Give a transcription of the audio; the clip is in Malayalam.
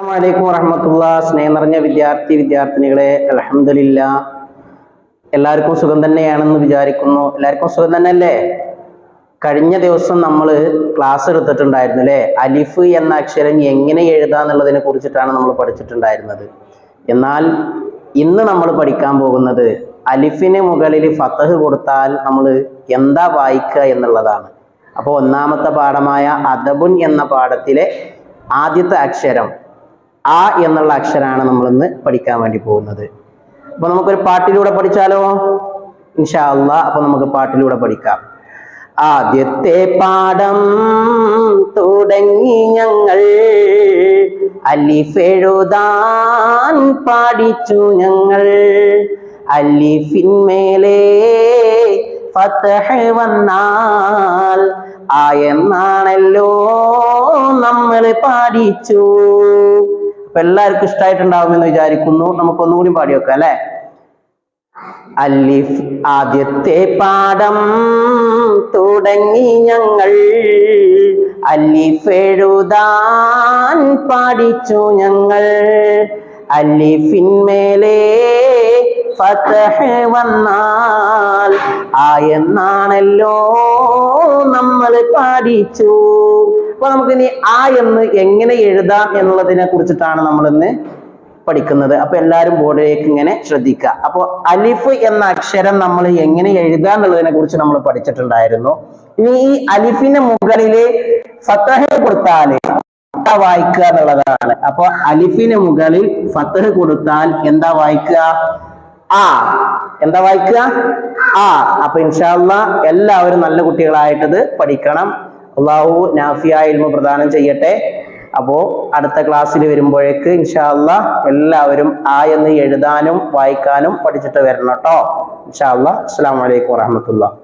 അസ്സലാമലൈക്കും വറഹമത്തുള്ള. സ്നേഹം നിറഞ്ഞ വിദ്യാർത്ഥി വിദ്യാർത്ഥിനികളെ അലഹമില്ല എല്ലാവർക്കും സുഖം തന്നെയാണെന്ന് വിചാരിക്കുന്നു. എല്ലാവർക്കും സുഖം തന്നെയല്ലേ? കഴിഞ്ഞ ദിവസം നമ്മൾ ക്ലാസ് എടുത്തിട്ടുണ്ടായിരുന്നു അല്ലേ? അലിഫ് എന്ന അക്ഷരം എങ്ങനെ എഴുതാന്നുള്ളതിനെ കുറിച്ചിട്ടാണ് നമ്മൾ പഠിച്ചിട്ടുണ്ടായിരുന്നത്. എന്നാൽ ഇന്ന് നമ്മൾ പഠിക്കാൻ പോകുന്നത് അലിഫിന് മുകളിൽ ഫത്തഹ് കൊടുത്താൽ നമ്മൾ എന്താ വായിക്കുക എന്നുള്ളതാണ്. അപ്പോൾ ഒന്നാമത്തെ പാഠമായ അദബുൻ എന്ന പാഠത്തിലെ ആദ്യത്തെ അക്ഷരം ആ എന്നുള്ള അക്ഷരമാണ് നമ്മൾ ഇന്ന് പഠിക്കാൻ വേണ്ടി പോകുന്നത്. അപ്പൊ നമുക്കൊരു പാട്ടിലൂടെ പഠിച്ചാലോ? ഇൻഷാ അപ്പൊ നമുക്ക് പാട്ടിലൂടെ പഠിക്കാം. ആദ്യത്തെ പാഠം തുടങ്ങി ഞങ്ങൾ അലിഫെഴുതാൻ പാടിച്ചു ഞങ്ങൾ. അലിഫിന്മേലെ ഫത്തഹ് വന്നാൽ ആ എന്നാണല്ലോ നമ്മൾ പാടിച്ചു. അപ്പൊ എല്ലാവർക്കും ഇഷ്ടമായിട്ടുണ്ടാവുമെന്ന് വിചാരിക്കുന്നു. നമുക്ക് ഒന്നുകൂടി പാടി വെക്കാം അല്ലെ? അലിഫ് ആദ്യത്തെ പാഠം തുടങ്ങി ഞങ്ങൾ. അലിഫ് എഴുതാൻ പാടിച്ചു ഞങ്ങൾ. അലിഫിന്മേലെ ഫതഹ് വന്നാൽ. ആയെന്നാണല്ലോ നമ്മൾ പാടിച്ചു. അപ്പൊ നമുക്ക് ഇനി ആ എന്ന് എങ്ങനെ എഴുതാം എന്നുള്ളതിനെ കുറിച്ചിട്ടാണ് നമ്മൾ ഇന്ന് പഠിക്കുന്നത്. അപ്പൊ എല്ലാവരും ബോർഡിലേക്ക് ഇങ്ങനെ ശ്രദ്ധിക്കുക. അപ്പൊ അലിഫ് എന്ന അക്ഷരം നമ്മൾ എങ്ങനെ എഴുതാം എന്നുള്ളതിനെ കുറിച്ച് നമ്മൾ പഠിച്ചിട്ടുണ്ടായിരുന്നു. ഇനി ഈ അലിഫിന്റെ മുകളിൽ ഫത്തഹ കൊടുത്താൽ വായിക്കുക എന്നുള്ളതാണ്. അപ്പൊ അലിഫിന് മുകളിൽ ഫത്തഹ് കൊടുത്താൽ എന്താ വായിക്കുക? ആ എന്താ വായിക്കുക? ആ അപ്പൊ ഇൻഷാല്ല എല്ലാവരും നല്ല കുട്ടികളായിട്ടത് പഠിക്കണം. അള്ളാഹു നാഫിയായ ഇൽമ പ്രദാനം ചെയ്യട്ടെ. അപ്പോ അടുത്ത ക്ലാസ്സിൽ വരുമ്പോഴേക്ക് ഇൻഷാല്ല എല്ലാവരും ആ എന്ന് എഴുതാനും വായിക്കാനും പഠിച്ചിട്ട് വരണം കേട്ടോ. ഇൻഷാല്ല അസ്സാം വലൈക്കും വാഹമത്തുള്ള